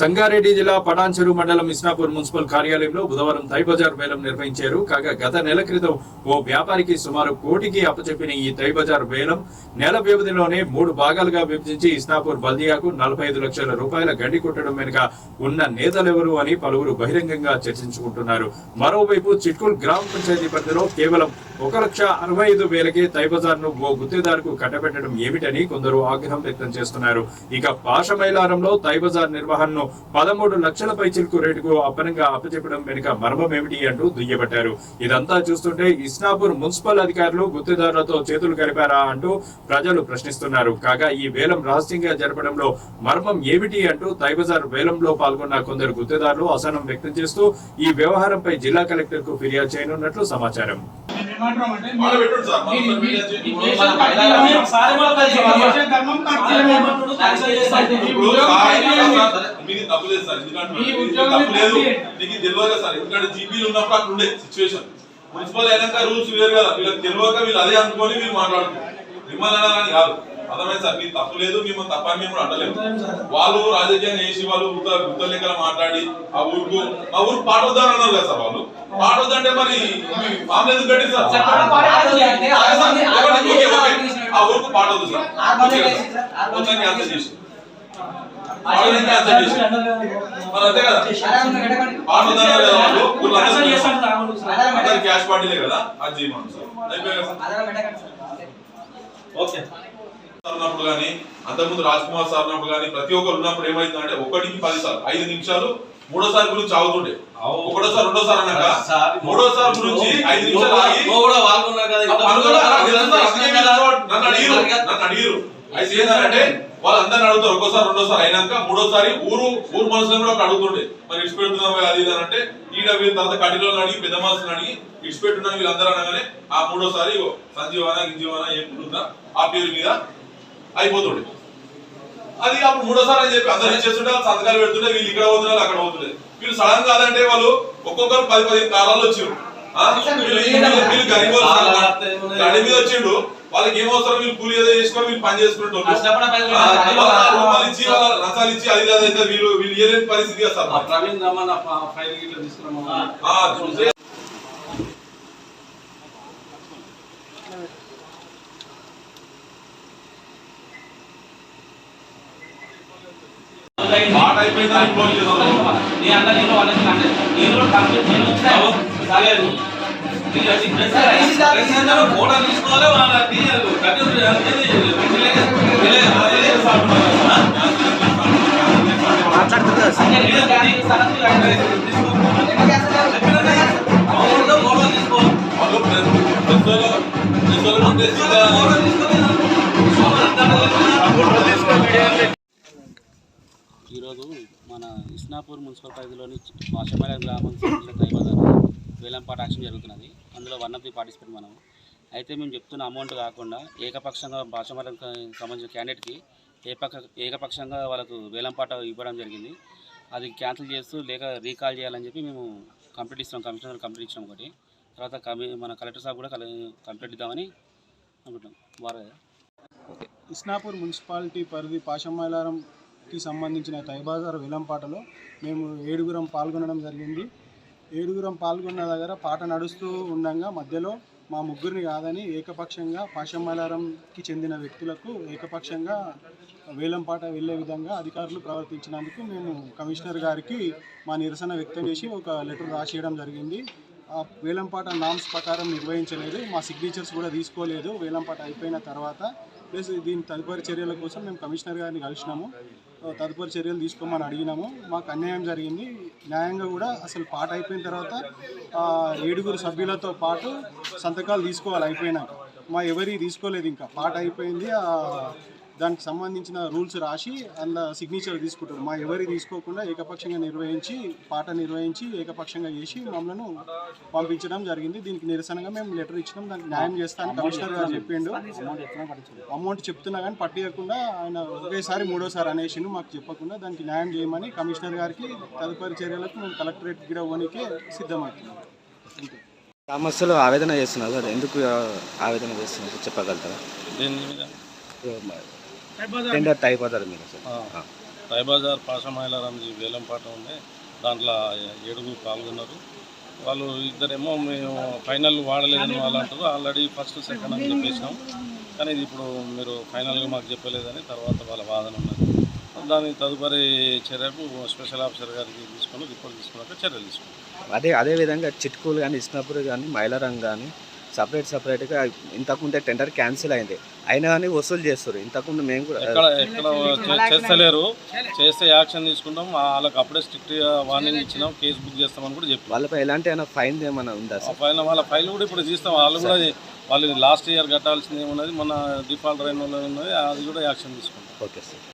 సంగారెడ్డి జిల్లా పటాన్చెరు మండలం ఇస్నాపూర్ మున్సిపల్ కార్యాలయంలో బుధవారం తైబజార్ వేలం నిర్వహించారు. కాగా గత నెల క్రితం ఓ వ్యాపారికి సుమారు కోటికి అప్పచెప్పిన ఈ తైబజార్ వేలం నెల వ్యవధిలోనే మూడు భాగాలుగా విభజించి ఇస్నాపూర్ బల్దియాకు నలభై ఐదు లక్షల రూపాయల గండి కొట్టడం వెనుక ఉన్న నేతలెవరు అని పలువురు బహిరంగంగా చర్చించుకుంటున్నారు. మరోవైపు చిట్కూల్ గ్రామ పంచాయతీ పరిధిలో కేవలం ఒక లక్ష అరవై ఐదు వేలకే తైబజార్ను ఓ గుత్తేదారుకు కట్టబెట్టడం ఏమిటని కొందరు ఆగ్రహం వ్యక్తం చేస్తున్నారు. ఇక పాషమైలారంలో తై బజార్ నిర్వహణను పదమూడు లక్షల చిలుకు రేటుకు అప్పనంగా అప్పచెప్పడం వెనుక మర్మం ఏమిటి అంటూ దుయ్యబట్టారు. ఇదంతా చూస్తుంటే ఇస్నాపూర్ మున్సిపల్ అధికారులు గుత్తిదారులతో చేతులు కలిపారా అంటూ ప్రజలు ప్రశ్నిస్తున్నారు. కాగా ఈ వేలం రహస్యంగా జరపడంలో మర్మం ఏమిటి అంటూ తైబజార్ వేలంలో పాల్గొన్న కొందరు గుత్తేదారులు అసహనం వ్యక్తం చేస్తూ ఈ వ్యవహారంపై జిల్లా కలెక్టర్కు ఫిర్యాదు చేయనున్నట్లు సమాచారం. ఏమంటున్నామంటే వాళ్ళు పెట్టండి సార్, మనం మీ- మీ- మీడియా మీ చేసి- దేశం కట్టినమే ఒకసారి కూడా కలిసి చేసే ధర్మం కట్టినమే. మీ ఇప్పుడు ఉద్యోగం సార్ కట్టినమే. సార్, మీది తప్పు లేదు సార్ ఎందుకంటే తప్పు లేదు. నీకు తెలియదు సార్ ఎందుకంటే జీపీలు ఉన్నప్పుడు అట్లా ఉండే సిచ్యువేషన్ మున్సిపల్ అయినాక రూల్స్ వేరు కదా వీళ్ళకి తెలియక వీళ్ళు అదే అనుకొని వీళ్ళు మాట్లాడుతున్నారు మిమ్మల్ని కాదు అర్థమైంది సార్ మీరు తప్పు లేదు మేము తప్పని మేము అంటలేము వాళ్ళు రాజకీయంగా చేసి వాళ్ళు ఉత్త లెక్కలు మాట్లాడి ఆ ఊరుకు ఆ ఊరు పాట వద్దని అన్నారు కదా సార్ వాళ్ళు పాట వద్దంటే మరి మీ మామూలు ఎందుకు కట్టి సార్ ఆ ఊరుకు పాట వద్దు సార్ వేసి మొత్తాన్ని ఆన్సర్ వేసి. చేసి అంతే కదా కదా వాళ్ళు ఊర్లో అందరూ క్యాష్ పార్టీలే కదా అది చేయమను సార్ అయిపోయాయి. ఓకే ఉన్నప్పుడు కానీ అంతకుముందు రాజ్ కుమార్ సార్ ఉన్నప్పుడు కానీ ప్రతి ఒక్కరు ఉన్నప్పుడు ఏమైందంటే ఒకటికి పది సార్లు ఐదు నిమిషాలు మూడోసారి గురించి ఆగుతుండే ఒకటోసారి రెండోసారి అన్నాక మూడోసారి గురించి ఐదు నిమిషాలు ఆగి సార్. నన్ను అడిగిరు. నన్ను అడిగిరు. అయితే ఏంటంటే వాళ్ళు అందరిని అడుగుతారు ఒక్కోసారి రెండోసారి అయినాక మూడోసారి ఊరు ఊరు మనుషులను కూడా అడుగుతుండే. మరి ఇడిచి పెడుతున్నాం అది ఇది అంటే ఈడ వీళ్ళ తర్వాత కటిలో అడిగి పెద్ద మనుషులను అడిగి ఇడిచి పెట్టున్నాం వీళ్ళందరూ అనగానే ఆ మూడోసారి సంజీవన గింజీవన ఏం ఆ పేరు మీద అయిపోతుండే. అది అప్పుడు మూడోసారి అని చెప్పి అందరూ వాళ్ళు సంతకాలు పెడుతుంటే వీళ్ళు ఇక్కడ పోతున్నారు అక్కడ పోతుండే వీళ్ళు సడన్ కాదంటే వాళ్ళు ఒక్కొక్కరు పది పదిహేను కాలాల్లో వచ్చారు? వీళ్ళు గరీబ్. గాడి మీద వచ్చిండు. వాళ్ళకి ఏం అవసరం? వీళ్ళు కూలి ఏదో చేసుకొని వీళ్ళు పని చేసుకుంటారు రూపాయలు ఇచ్చి వాళ్ళ లంచాలు ఇచ్చి అది వీళ్ళు వీళ్ళు ఏలేని పరిస్థితి చేస్తారు అయిపోయిందని ఫోన్ చేస్తారు నీ అంతా నేను వాళ్ళకి అంటే నేను కూడా కంప్లీట్ నేను వచ్చినావు సాగలేదు ఫోటో తీసుకోవాలి వాళ్ళ ఈరోజు మన ఇస్నాపూర్ మున్సిపల్ పరిధిలోని భాషమేళ గ్రామం సంబంధించిన వేలంపాట యాక్షన్ జరుగుతున్నది. అందులో వన్ ఆఫ్ ది పార్టిసిపేట్ మనం అయితే మేము చెప్తున్న అమౌంట్ కాకుండా ఏకపక్షంగా భాషమేళం సంబంధించిన క్యాండిడేట్కి ఏపక్ష ఏకపక్షంగా వాళ్ళకు వేలంపాట ఇవ్వడం జరిగింది. అది క్యాన్సిల్ చేస్తూ లేక రీకాల్ చేయాలని చెప్పి మేము కంప్లీట్ ఇస్తాం కమిషనర్ కంప్లీట్ ఇచ్చాం ఒకటి. తర్వాత కమి మన కలెక్టర్ సాబ్ కూడా కంప్లీట్ ఇద్దామని అనుకుంటున్నాం. వారే ఇస్నాపూర్ మున్సిపాలిటీ పరిధి కి సంబంధించిన తైబాజార్ వేలంపాటలో మేము ఏడుగురం పాల్గొనడం జరిగింది. ఏడుగురం పాల్గొన్న దగ్గర పాట నడుస్తూ ఉండగా మధ్యలో మా ముగ్గురిని కాదని ఏకపక్షంగా పాషమలారంకి చెందిన వ్యక్తులకు ఏకపక్షంగా వేలంపాట వెళ్ళే విధంగా అధికారులు ప్రవర్తించినందుకు మేము కమిషనర్ గారికి మా నిరసన వ్యక్తం చేసి ఒక లెటర్ రాసేయడం జరిగింది. ఆ వేలంపాట నామ్స్ ప్రకారం నిర్వహించలేదు. మా సిగ్నేచర్స్ కూడా తీసుకోలేదు. వేలంపాట అయిపోయిన తర్వాత ప్లస్ దీని తదుపరి చర్యల కోసం మేము కమిషనర్ గారిని కలిసినాము. తదుపరి చర్యలు తీసుకోమని అడిగినాము. మాకు అన్యాయం జరిగింది. న్యాయంగా కూడా అసలు పాట అయిపోయిన తర్వాత ఏడుగురు సభ్యులతో పాటు సంతకాలు తీసుకోవాలి అయిపోయినాక. మా ఎవరి తీసుకోలేదు ఇంకా. పాట అయిపోయింది. దానికి సంబంధించిన రూల్స్ రాసి అందులో సిగ్నేచర్ తీసుకుంటారు. మా ఎవరి తీసుకోకుండా ఏకపక్షంగా నిర్వహించి పాట నిర్వహించి ఏకపక్షంగా చేసి మమ్మల్ని పంపించడం జరిగింది. దీనికి నిరసనగా మేము లెటర్ ఇచ్చినాం. దానికి న్యాయం చేస్తాను కమిషనర్ గారు చెప్పిండు. అమౌంట్ చెప్తున్నా కానీ పట్టియకుండా ఆయన ఒకేసారి మూడోసారి అనేసిండు. మాకు చెప్పకుండా దానికి న్యాయం చేయమని కమిషనర్ గారికి తదుపరి చర్యలకు మేము కలెక్టరేట్ గిడ పోనీకే సిద్ధమవుతున్నాం. గ్రామస్తులు ఆవేదన చేస్తున్నారు సార్ ఎందుకు ఆవేదన చేస్తున్నారు? చెప్పగలుగుతారా? దీని మీద? టెండర్ అయిపోతారు మీరు సార్. ఆ. రైబాజార్ పాషమైలారాంజీ వేలం పాట ఉండే దాంట్లో ఏడుగురు పాల్గొన్నారు. వాళ్ళు ఇద్దరేమో మేము ఫైనల్ వాడలేదని వాళ్ళు అంటారు. ఆల్రెడీ ఫస్ట్ సెకండ్ అని చెప్పేసినాం. కానీ ఇది ఇప్పుడు మీరు ఫైనల్గా మాకు చెప్పలేదని తర్వాత వాళ్ళ వాదన ఉన్నది. దాని తదుపరి చర్యకు స్పెషల్ ఆఫీసర్ గారికి తీసుకొని రిపోర్ట్ తీసుకున్నాక చర్యలు తీసుకున్నాం. అదే అదే విధంగా చిట్కూలు కానీ ఇస్నాపూర్ కానీ మైలారం కానీ సపరేట్ సపరేట్గా ఇంతకుముందే టెండర్ క్యాన్సిల్ అయింది. అయినా కానీ వసూలు చేస్తారు. ఇంతకుముందు మేము కూడా ఎక్కడ ఎక్కడ చేస్తలేరు. చేస్తే యాక్షన్ తీసుకుంటాం. వాళ్ళకి అప్పుడే స్ట్రిక్ట్ వార్నింగ్ ఇచ్చినాం. కేసు బుక్ చేస్తామని కూడా చెప్పాం వాళ్ళపై ఎలాంటి అయినా ఫైన్ ఏమైనా ఉందా పైన వాళ్ళ ఫైల్ కూడా ఇప్పుడు తీస్తాం. వాళ్ళు కూడా వాళ్ళు లాస్ట్ ఇయర్ కట్టాల్సింది ఏమున్నది? మన డిఫాల్ట్ అయిన వాళ్ళు ఉన్నది. అది కూడా యాక్షన్ తీసుకుంటాం. Okay sir.